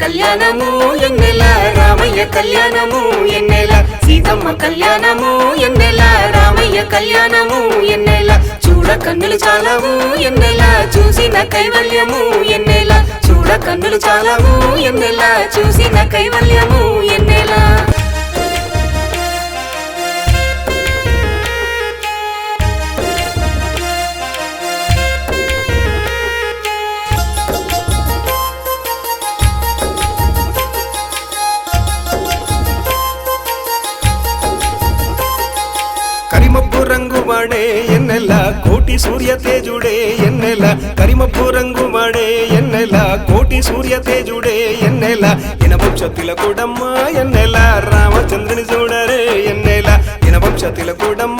కళ్యాణము ఎన్నెల రామయ్య కళ్యాణము ఎన్నెల? సీతమ్మ కళ్యాణము ఎన్నెల రామయ్య కళ్యాణము ఎన్నెల? చూడ కన్నులు చాలవు ఎన్నెల చూసిన కైవల్యము ఎన్నెల? చూడ కన్నులు చాలవు ఎన్నెల చూసిన కైవల్యము ఎన్నెల? ರಂಗುಮಣೆ ಎನ್ನೆಲ್ಲ ಕೋಟಿ ಸೂರ್ಯ ತೇಜುಡೆ ಎನ್ನೆಲ್ಲ ಕರಿಮಪ್ಪು ರಂಗುಮಣೆ ಎನ್ನೆಲ್ಲ ಕೋಟಿ ಸೂರ್ಯ ತೇಜುಡೆ ಎನ್ನೆಲ್ಲ ಇನವಂಶ ತಿಲಕೂಡಮ್ಮ ಎನ್ನೆಲ್ಲ ರಾಮಚಂದ್ರನಿ ಜೋಡರೆ ಎನ್ನೆಲ್ಲ ಇನವಂಶ ತಿಲಕೂಡಮ್ಮ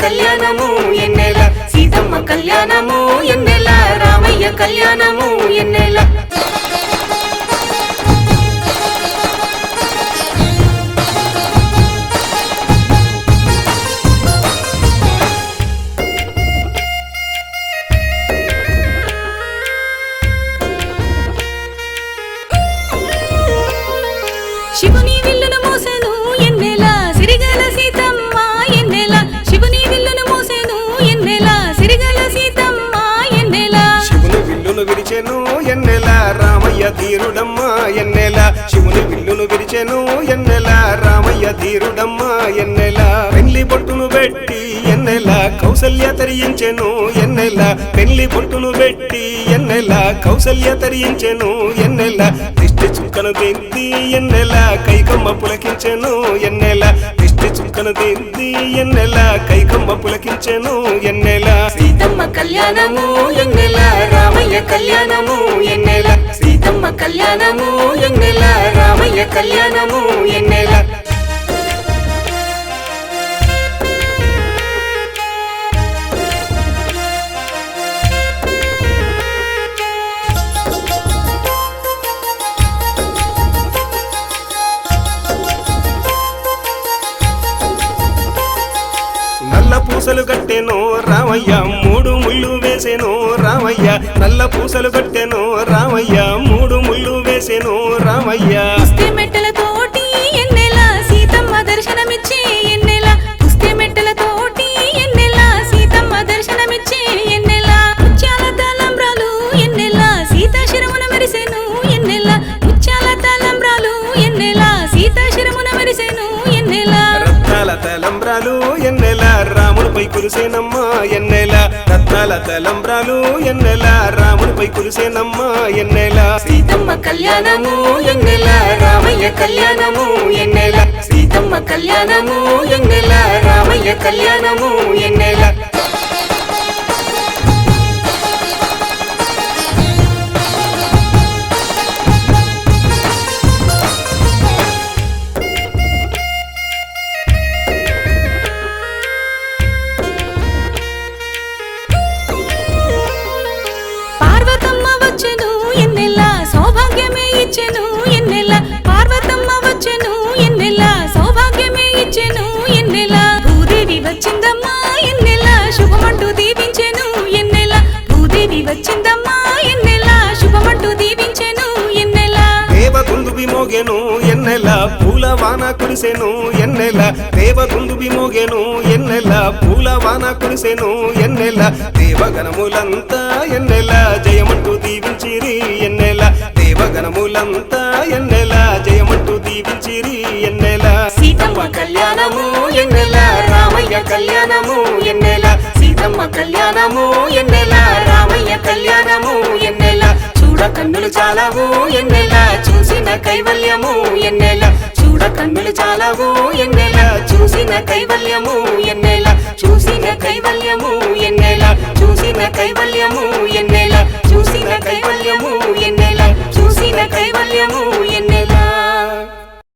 కళ్యాణము ఎన్నెల సీతమ్మ కళ్యాణము ఎన్నెల రామయ్య కళ్యాణము ఎన్నెల శివుని ధీరుడమ్మ ఎన్నెల? శివుని విల్లును విరిచెను ఎన్నెల? రామయ్య ధీరుడమ్మ ఎన్నెల? పెళ్ళి బొట్టును పెట్టి ఎన్నెల? కౌసల్య తరించెను ఎన్నెల? పెళ్ళి బొట్టును పెట్టి ఎన్నెల? కౌసల్య తరించెను ఎన్నెల? దిష్టి చుక్కను దిద్ది ఎన్నెల? కైకమ్మ పులకించెను ఎన్నెల? దిష్టి చుక్కను దిద్ది ఎన్నెల కైకమ్మ పులకించెను ఎన్నెల సీతమ్మ కళ్యాణము ఎన్నెల రామయ్య కళ్యాణము ఎన్నెల సీతమ్మ కళ్యాణము ఎన్నెల రామయ్య కళ్యాణము ఎన్నెల పూసలు కట్టెను రామయ్య మూడు ముళ్ళు వేసెను రామయ్య. నల్ల పూసలు కట్టెను రామయ్య మూడు ముళ్ళు వేసెను రామయ్య. పుస్తే మెట్టలతోటి ఎన్నెల సీతమ్మ దర్శనమిచ్చే ఎన్నెల. పుస్తే మెట్టలతోటి ఎన్నెల సీతమ్మ దర్శనమిచ్చే ఎన్నెల. ముత్యాల తలంబ్రాలు ఎన్నెల సీత శిరమున మెరిసెను ఎన్నెల. ముత్యాల తలంబ్రాలు ఎన్నెల సీత తలంబ్రాలు ఎన్నెల? రామునిపై కురిసేనమ్మా ఎన్నెల? రత్నాల తలంబ్రాలు ఎన్నెల? రామునిపై కురిసేనమ్మా ఎన్నెల? సీతమ్మ కళ్యాణము ఎన్నెల? రామయ్య కళ్యాణము ఎన్నెల? సీతమ్మ కళ్యాణము ఎన్నెల? రామయ్య కళ్యాణము ఎన్నెల? మోగెను ఎన్నెల? పూల వాన కురిసెను ఎన్నెల? దేవకుందుబి మోగెను ఎన్నెల? పూల వాన కురిసెను ఎన్నెల? దేవగణములంతా ఎన్నెల? జయమంటూ దీవించిరి ఎన్నెల? దేవగణములంతా ఎన్నెల? జయమంటూ దీవించిరి ఎన్నెల? సీతమ్మ కళ్యాణము ఎన్నెల? రామయ్య కళ్యాణము ఎన్నెల? సీతమ్మ కళ్యాణము ఎన్నెల? రామయ్య కళ్యాణము ఎన్నెల? చూడ కన్నులు చాలావు ఎన్నెల? కైవల్యము ఎన్నెల చూడ కన్నులు చాలవు ఎన్నెల చూసిన కైవల్యము ఎన్నెల చూసిన కైవల్యము ఎన్నెల చూసిన కైవల్యము ఎన్నెల చూసిన కైవల్యము ఎన్నెల చూసిన కైవల్యము